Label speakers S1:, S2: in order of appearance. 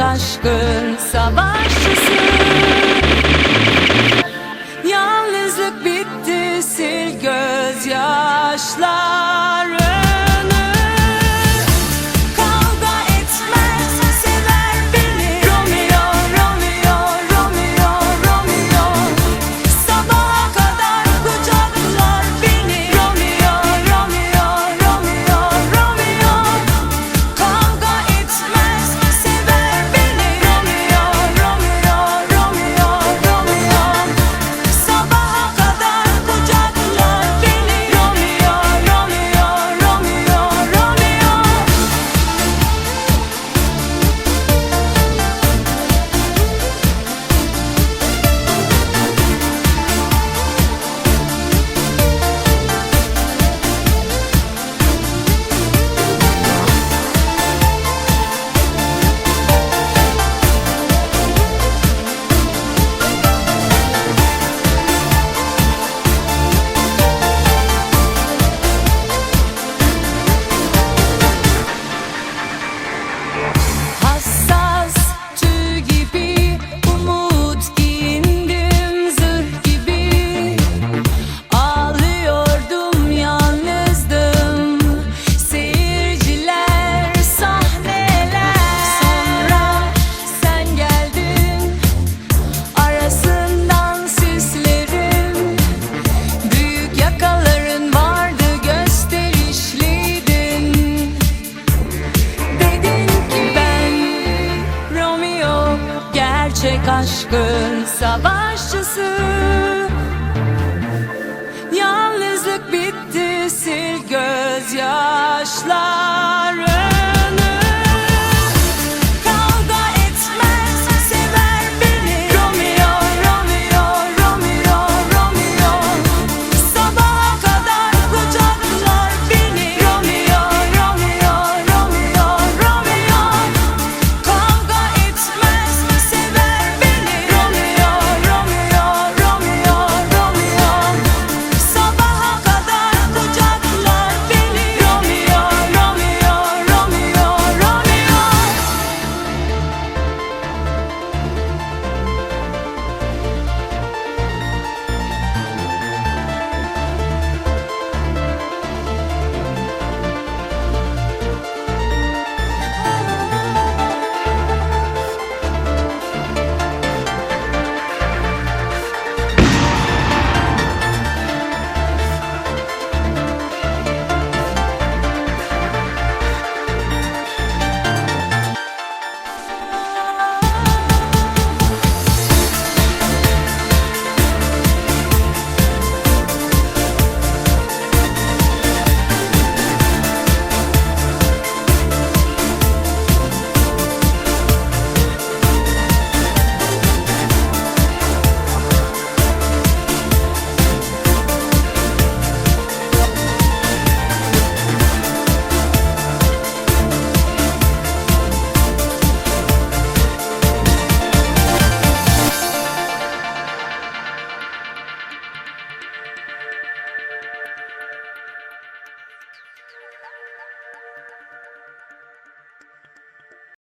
S1: aşkın savaşçısı. Yalnızlık bitti sil gözyaşlarını aşkın savaşçısı